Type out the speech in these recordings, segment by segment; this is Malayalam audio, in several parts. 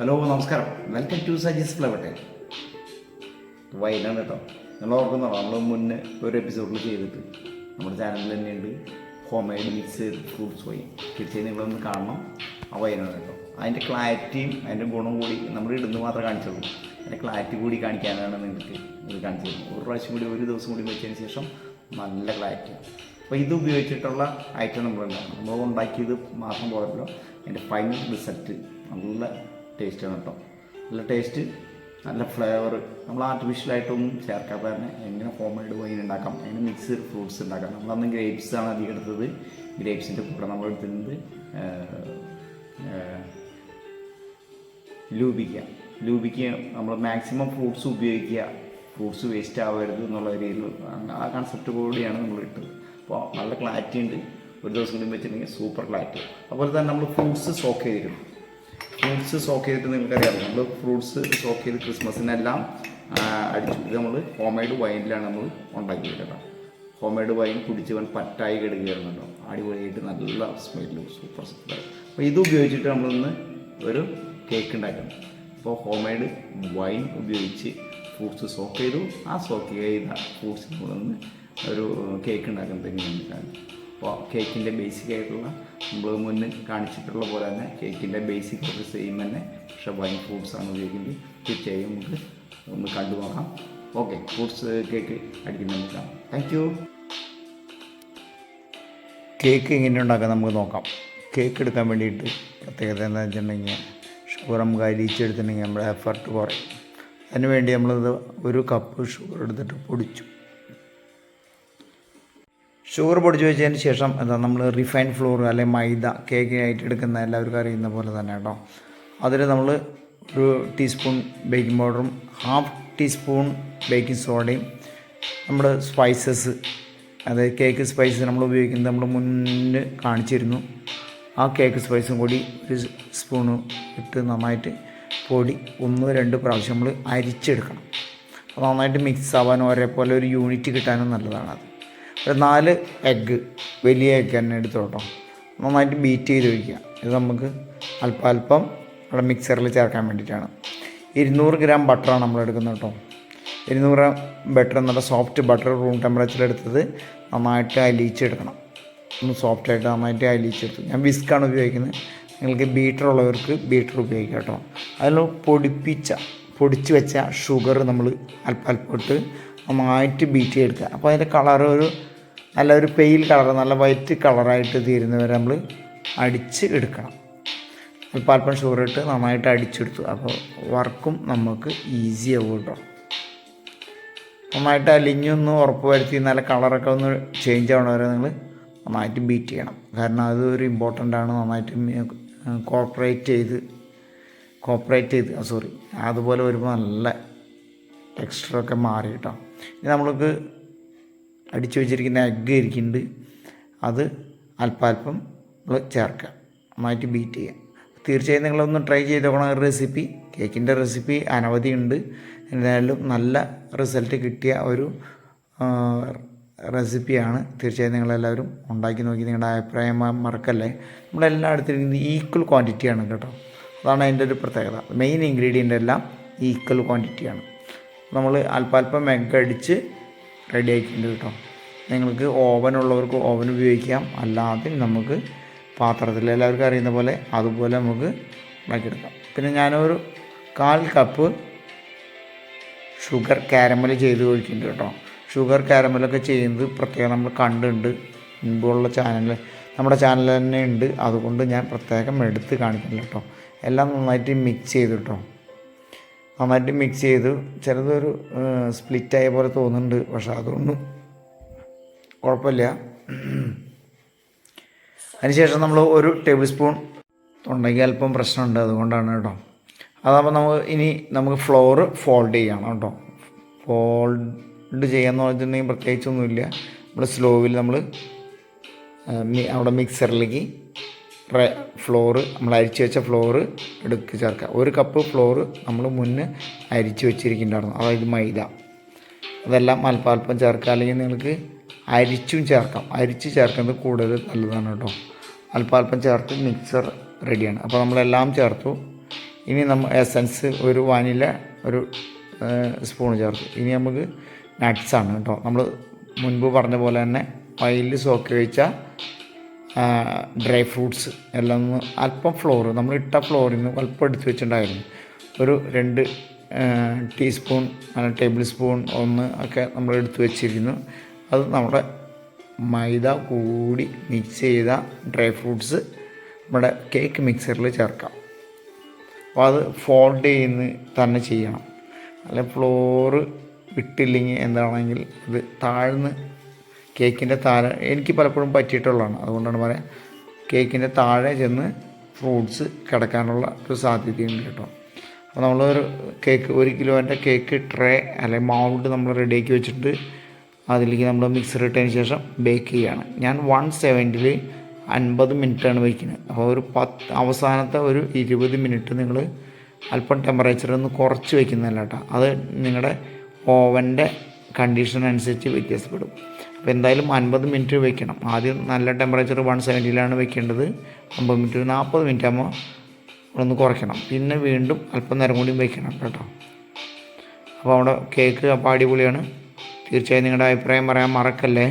ഹലോ നമസ്കാരം. വെൽക്കം ടു സജീസ് ഫ്ലവട്ടെ വൈനാണ് കേട്ടോ നിങ്ങൾ ഓർക്കുന്നോ നമ്മൾ മുന്നേ ഒരു എപ്പിസോഡിൽ ചെയ്തിട്ട് നമ്മുടെ ചാനലിൽ തന്നെയുണ്ട്. Home made mix fruits wine തീർച്ചയായും നിങ്ങളൊന്ന് കാണണം. ആ വൈനാണ് കേട്ടോ അതിന്റെ ക്ലാരിറ്റിയും അതിന്റെ ഗുണം കൂടി നമ്മൾ ഇടുന്ന് മാത്രമേ കാണിച്ചുള്ളൂ. അതിന്റെ ക്ലാരിറ്റി കൂടി കാണിക്കാനാണ് നിങ്ങൾക്ക് ഇത് കാണിച്ചത് ഒരു പ്രാവശ്യം കൂടി ഒരു ദിവസം കൂടി വെച്ചതിന് ശേഷം നല്ല ക്ലാരിറ്റി അപ്പോൾ ഇത് ഉപയോഗിച്ചിട്ടുള്ള ഐറ്റം നമ്മളുണ്ടാകും നമ്മൾ ഉണ്ടാക്കിയത് മാത്രം പോരല്ലോ. അതിന്റെ ഫൈനൽ റിസൾട്ട് നല്ല ടേസ്റ്റാണ് കേട്ടോ നല്ല ടേസ്റ്റ് നല്ല ഫ്ലേവർ നമ്മൾ ആർട്ടിഫിഷ്യലായിട്ടൊന്നും ചേർക്കാതെ തന്നെ എങ്ങനെ ഹോം മെയ്ഡ് വൈൻ ഉണ്ടാക്കാം എങ്ങനെ മിക്സ് ഫ്രൂട്ട്സ് ഉണ്ടാക്കാം നമ്മളന്ന് ഗ്രേപ്സ് ആണ് അധികം എടുത്തത്. ഗ്രേപ്സിന്റെ കൂടെ നമ്മൾ എടുത്തിരുന്നത് ലൂബിക്ക. ലൂബിക്ക നമ്മൾ മാക്സിമം ഫ്രൂട്ട്സ് ഉപയോഗിക്കുക ഫ്രൂട്ട്സ് വേസ്റ്റ് ആവരുത് എന്നുള്ള രീതിയിൽ ആ കൺസെപ്റ്റ് കൂടിയാണ് നമ്മൾ ഇട്ടത്. അപ്പോൾ നല്ല ക്ലാരിറ്റി ഉണ്ട്. ഒരു ദിവസം കൂടി വെച്ചിട്ടുണ്ടെങ്കിൽ സൂപ്പർ ക്ലാരിറ്റി അതുപോലെ തന്നെ നമ്മൾ ഫ്രൂട്ട്സ് സോക്ക് ചെയ്തിരുന്നു ഫ്രൂട്ട്സ് സോക്ക് ചെയ്തിട്ട് നിങ്ങൾക്കറിയാം. നമ്മൾ ഫ്രൂട്ട്സ് സോക്ക് ചെയ്ത് ക്രിസ്മസിനെല്ലാം അടിച്ചു. നമ്മൾ ഹോം മെയ്ഡ് വൈനിലാണ് നമ്മൾ ഉണ്ടാക്കിയത് കേട്ടോ. ഹോം മെയ്ഡ് വൈൻ കുടിച്ച് വൻ പറ്റായി കെടുകയായിരുന്നല്ലോ അടിപൊളിയായിട്ട് നല്ല സ്മെല്ലും സൂപ്പർ സൂപ്പർ അപ്പോൾ ഇത് ഉപയോഗിച്ചിട്ട് നമ്മളിന്ന് ഒരു കേക്ക് ഉണ്ടാക്കണം. അപ്പോൾ ഹോം മെയ്ഡ് വൈൻ ഉപയോഗിച്ച് ഫ്രൂട്ട്സ് സോക്ക് ചെയ്തു. ആ സോക്ക് ചെയ്ത ഫ്രൂട്ട്സ് നമ്മളൊന്ന് ഒരു കേക്ക് ഉണ്ടാക്കുന്നത് എങ്ങനെയാണ് കേക്കിന്റെ ബേസിക് ആയിട്ടുള്ള നമ്മൾ മുന്നിൽ കാണിച്ചിട്ടുള്ള പോലെ തന്നെ കേക്കിന്റെ ബേസിക് ഒക്കെ സെയിം തന്നെ. പക്ഷേ വൈൻ ഫ്രൂട്ട്സ് ആണ് ഉപയോഗിക്കുന്നത്. തീർച്ചയായും നമുക്ക് ഒന്ന് കണ്ടു നോക്കാം. ഓക്കെ ഫ്രൂട്ട്സ് കേക്ക് അടിക്കുന്ന നോക്കാം താങ്ക് യു കേക്ക് എങ്ങനെ ഉണ്ടാക്കാം നമുക്ക് നോക്കാം. കേക്ക് എടുക്കാൻ വേണ്ടിയിട്ട് പ്രത്യേകത എന്താണെന്ന് വെച്ചിട്ടുണ്ടെങ്കിൽ ഷുഗർ നമുക്ക് അരിച്ചെടുത്തിട്ടുണ്ടെങ്കിൽ നമ്മുടെ എഫർട്ട് കുറയും. അതിനുവേണ്ടി നമ്മളിത് ഒരു കപ്പ് ഷുഗർ എടുത്തിട്ട് പൊടിച്ചു. ഷുഗർ പൊടിച്ച് വെച്ചതിന് ശേഷം എന്താ നമ്മൾ റിഫൈൻഡ് ഫ്ലോർ അല്ലെങ്കിൽ മൈദ കേക്ക് ആയിട്ട് എടുക്കുന്ന എല്ലാവർക്കും അറിയുന്ന പോലെ തന്നെ കേട്ടോ. അതിൽ നമ്മൾ ഒരു ടീസ്പൂൺ ബേക്കിംഗ് പൗഡറും ഹാഫ് ടീസ്പൂൺ ബേക്കിംഗ് സോഡയും നമ്മുടെ സ്പൈസസ് അതായത് കേക്ക് സ്പൈസസ് നമ്മൾ ഉപയോഗിക്കുന്നത് നമ്മൾ മുന്നേ കാണിച്ചിരുന്നു. ആ കേക്ക് സ്പൈസും കൂടി ഒരു സ്പൂണ് ഇട്ട് നന്നായിട്ട് പൊടി ഒന്ന് രണ്ട് പ്രാവശ്യം നമ്മൾ അരിച്ചെടുക്കണം. അപ്പോൾ നന്നായിട്ട് മിക്സ് ആവാനും ഒരേപോലെ ഒരു യൂണിറ്റ് കിട്ടാനും നല്ലതാണ് അത്. ഒരു നാല് എഗ്ഗ് വലിയ എഗ്ഗ് തന്നെ എടുത്തോട്ടോ നന്നായിട്ട് ബീറ്റ് ചെയ്ത് ഒഴിക്കുക. ഇത് നമുക്ക് അല്പം അല്പം നമ്മുടെ മിക്സറിൽ ചേർക്കാൻ വേണ്ടിയിട്ടാണ്. ഇരുന്നൂറ് ഗ്രാം ബട്ടറാണ് നമ്മൾ എടുക്കുന്നത് കേട്ടോ ഇരുന്നൂറ് ഗ്രാം ബട്ടർ നല്ല സോഫ്റ്റ് ബട്ടർ റൂം ടെമ്പറേച്ചറിൽ എടുത്തത് നന്നായിട്ട് അലിയിച്ചെടുക്കണം ഒന്ന് സോഫ്റ്റായിട്ട് നന്നായിട്ട് അലിയിച്ചെടുത്തു ഞാൻ വിസ്ക്കാണ് ഉപയോഗിക്കുന്നത്. നിങ്ങൾക്ക് ബീറ്റർ ഉള്ളവർക്ക് ബീറ്റർ ഉപയോഗിക്കാം കേട്ടോ അതിൽ പൊടിപ്പിച്ച പൊടിച്ച് വെച്ച ഷുഗർ നമ്മൾ അല്പം അല്പം ഇട്ട് നന്നായിട്ട് ബീറ്റ് ചെയ്തെടുക്കുക. അപ്പോൾ അതിന്റെ കളർ ഒരു നല്ലൊരു പെയിൽ കളർ നല്ല വൈറ്റ് കളറായിട്ട് തീരുന്നവരെ നമ്മൾ അടിച്ച് എടുക്കണം. അൽപ്പാൽപ്പം ഷുഗറിട്ട് നന്നായിട്ട് അടിച്ചെടുത്തു. അപ്പോൾ വർക്കും നമുക്ക് ഈസി ആവും കേട്ടോ. നന്നായിട്ട് അലിഞ്ഞൊന്ന് ഉറപ്പ് വരുത്തി നല്ല കളറൊക്കെ ഒന്ന് ചേഞ്ച് ആവണവരെ നിങ്ങൾ നന്നായിട്ട് ബീറ്റ് ചെയ്യണം. കാരണം അത് ഒരു ഇമ്പോർട്ടന്റ് ആണ്. നന്നായിട്ട് കോപ്പറേറ്റ് ചെയ്ത് കോപ്പറേറ്റ് ചെയ്ത് സോറി അതുപോലെ വരുമ്പോൾ നല്ല ടെക്സ്ചറൊക്കെ മാറി കേട്ടോ. ഇനി നമ്മൾക്ക് അടിച്ചു വെച്ചിരിക്കുന്ന എഗ്ഗ് ഇരിക്കുന്നുണ്ട്. അത് അല്പാൽപ്പം അല്പം നമ്മൾ ചേർക്കുക നന്നായിട്ട് ബീറ്റ് ചെയ്യുക തീർച്ചയായും നിങ്ങളൊന്ന് ട്രൈ ചെയ്ത് നോക്കണം റെസിപ്പി കേക്കിന്റെ റെസിപ്പി അനവധിയുണ്ട് എന്തായാലും നല്ല റിസൾട്ട് കിട്ടിയ ഒരു റെസിപ്പിയാണ് തീർച്ചയായും നിങ്ങളെല്ലാവരും ഉണ്ടാക്കി നോക്കി നിങ്ങളുടെ അഭിപ്രായം മറക്കല്ലേ? നമ്മളെല്ലാം എടുത്തിരിക്കുന്നത് ഈക്വൽ ക്വാണ്ടിറ്റിയാണ് കേട്ടോ. അതാണ് അതിന്റെ ഒരു പ്രത്യേകത. മെയിൻ ഇൻഗ്രീഡിയന്റ് എല്ലാം ഈക്വൽ ക്വാണ്ടിറ്റിയാണ് നമ്മൾ അല്പാൽപ്പം എഗ്ഗ് അടിച്ച് റെഡി ആക്കിയിട്ടുണ്ട് കേട്ടോ. നിങ്ങൾക്ക് ഓവൻ ഉള്ളവർക്ക് ഓവൻ ഉപയോഗിക്കാം. അല്ലാതെ നമുക്ക് പാത്രത്തിൽ എല്ലാവർക്കും അറിയുന്ന പോലെ അതുപോലെ നമുക്ക് ഉണ്ടാക്കിയെടുക്കാം. പിന്നെ ഞാനൊരു കാൽ കപ്പ് ഷുഗർ കാരമൽ ചെയ്ത് ഒഴിക്കുന്നുണ്ട് കേട്ടോ. ഷുഗർ കാരമലൊക്കെ ചെയ്യുന്നത് പ്രത്യേകം നമ്മൾ കണ്ടുണ്ട്. മുമ്പുള്ള ചാനൽ നമ്മുടെ ചാനൽ തന്നെ ഉണ്ട്. അതുകൊണ്ട് ഞാൻ പ്രത്യേകം എടുത്ത് കാണിക്കുന്നില്ല കേട്ടോ. എല്ലാം നന്നായിട്ട് മിക്സ് ചെയ്ത് കേട്ടോ. നന്നായിട്ട് മിക്സ് ചെയ്തു. ചിലതൊരു ആയ പോലെ തോന്നുന്നുണ്ട്. പക്ഷെ അതൊന്നും കുഴപ്പമില്ല. അതിനുശേഷം നമ്മൾ ഒരു ടേബിൾ സ്പൂൺ തൊണ്ടയ്ക്ക് അല്പം പ്രശ്നമുണ്ട്. അതുകൊണ്ടാണ് കേട്ടോ. അതാകുമ്പോൾ നമുക്ക് ഇനി നമുക്ക് ഫ്ലോറ് ഫോൾഡ് ചെയ്യണം കേട്ടോ. ഫോൾഡ് ചെയ്യാന്ന് പറഞ്ഞിട്ടുണ്ടെങ്കിൽ പ്രത്യേകിച്ചൊന്നുമില്ല. നമ്മൾ സ്ലോവിൽ നമ്മൾ അവിടെ മിക്സറിലേക്ക് ഫ്ലോറ് നമ്മൾ അരിച്ച് വെച്ച ഫ്ലോറ് എടുക്ക് ചേർക്കുക. ഒരു കപ്പ് ഫ്ലോറ് നമ്മൾ മുന്നേ അരിച്ച് വെച്ചിരിക്കുന്നുണ്ടായിരുന്നു. അതായത് മൈദ. അതെല്ലാം അല്പം അല്പം ചേർക്കുക. അല്ലെങ്കിൽ നിങ്ങൾക്ക് അരിച്ചും ചേർക്കാം. അരിച്ച് ചേർക്കുന്നത് കൂടുതൽ നല്ലതാണ് കേട്ടോ. അല്പം അല്പം ചേർത്ത് മിക്സർ റെഡിയാണ് അപ്പോൾ നമ്മളെല്ലാം ചേർത്തു. ഇനി നമ്മൾ എസൻസ് ഒരു വാനില ഒരു സ്പൂൺ ചേർത്തു. ഇനി നമുക്ക് നട്ട്സാണ് കേട്ടോ. നമ്മൾ മുൻപ് പറഞ്ഞ പോലെ തന്നെ വയലിൽ സോക്ക് വെച്ച ഡ്രൈ ഫ്രൂട്ട്സ് എല്ലാം ഒന്ന് അല്പം ഫ്ലോർ നമ്മൾ ഇട്ട ഫ്ലോറിൽ നിന്ന് അല്പം എടുത്ത് വെച്ചിട്ടുണ്ടായിരുന്നു. ഒരു രണ്ട് ടീസ്പൂൺ ടേബിൾ സ്പൂൺ ഒന്ന് ഒക്കെ നമ്മൾ എടുത്ത് വെച്ചിരുന്നു. അത് നമ്മുടെ മൈദ കൂടി മിക്സ് ചെയ്ത ഡ്രൈ ഫ്രൂട്ട്സ് നമ്മുടെ കേക്ക് മിക്സറിൽ ചേർക്കാം. അപ്പോൾ അത് ഫോൾഡ് ചെയ്യുന്ന തന്നെ ചെയ്യണം. അല്ലെങ്കിൽ ഫ്ലോറ് ഇട്ടില്ലെങ്കിൽ എന്താണെങ്കിൽ ഇത് താഴ്ന്ന് കേക്കിന്റെ താഴെ എനിക്ക് പലപ്പോഴും പറ്റിയിട്ടുള്ളതാണ്. അതുകൊണ്ടാണ് പറയാം കേക്കിന്റെ താഴെ ചെന്ന് ഫ്രൂട്ട്സ് കിടക്കാനുള്ള ഒരു സാധ്യതയുണ്ട് കേട്ടോ. അപ്പോൾ നമ്മളൊരു കേക്ക് ഒരു കിലോന്റെ കേക്ക് ട്രേ അല്ലെങ്കിൽ മൗണ്ട് നമ്മൾ റെഡിയാക്കി വെച്ചിട്ട് അതിലേക്ക് നമ്മൾ മിക്സർ ഇട്ടതിന് ശേഷം ബേക്ക് ചെയ്യുകയാണ്. ഞാൻ വൺ സെവന്റിൽ അൻപത് മിനിറ്റാണ് വയ്ക്കുന്നത് അപ്പോൾ ഒരു പത്ത് അവസാനത്തെ ഒരു ഇരുപത് മിനിറ്റ് നിങ്ങൾ അല്പം ടെമ്പറേച്ചർ ഒന്ന് കുറച്ച് വയ്ക്കുന്നതല്ല കേട്ടോ. അത് നിങ്ങളുടെ ഓവന്റെ കണ്ടീഷൻ അനുസരിച്ച് വ്യത്യാസപ്പെടും. അപ്പോൾ എന്തായാലും അൻപത് മിനിറ്റ് വെക്കണം. ആദ്യം നല്ല ടെമ്പറേച്ചർ വൺ സെവന്റിയിലാണ് വെക്കേണ്ടത്. അമ്പത് മിനിറ്റ് നാൽപ്പത് മിനിറ്റ് ആകുമ്പോൾ ഒന്ന് കുറയ്ക്കണം. പിന്നെ വീണ്ടും അല്പം നേരം കൂടി വെക്കണം കേട്ടോ. അപ്പോൾ അവിടെ കേക്ക് അപ്പോൾ അടിപൊളിയാണ്. തീർച്ചയായും നിങ്ങളുടെ അഭിപ്രായം പറയാൻ മറക്കല്ലേ?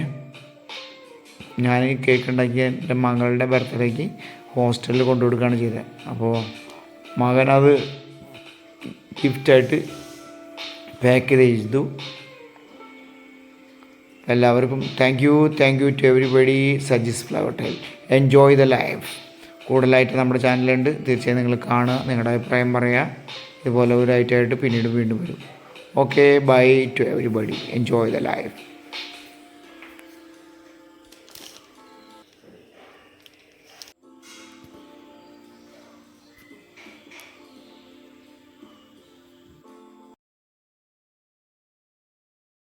ഞാൻ ഈ കേക്ക് ഉണ്ടാക്കിയ എന്റെ മകളുടെ ബർത്ത്ഡേക്ക് ഹോസ്റ്റലിൽ കൊണ്ടു കൊടുക്കുകയാണ് ചെയ്തത്. അപ്പോൾ മകനത് ഗിഫ്റ്റായിട്ട് പാക്ക് ചെയ്ത് ചെയ്തു. എല്ലാവർക്കും thank you thank you to everybody Saji's flower tile enjoy the life കൂടുതലായിട്ട് നമ്മുടെ ചാനലുണ്ട് തീർച്ചയായും നിങ്ങൾ കാണുക നിങ്ങളുടെ അഭിപ്രായം പറയുക. ഇതുപോലെ ഒരു ഐറ്റമായിട്ട് പിന്നീട് വീണ്ടും വരും. Okay bye to everybody enjoy the life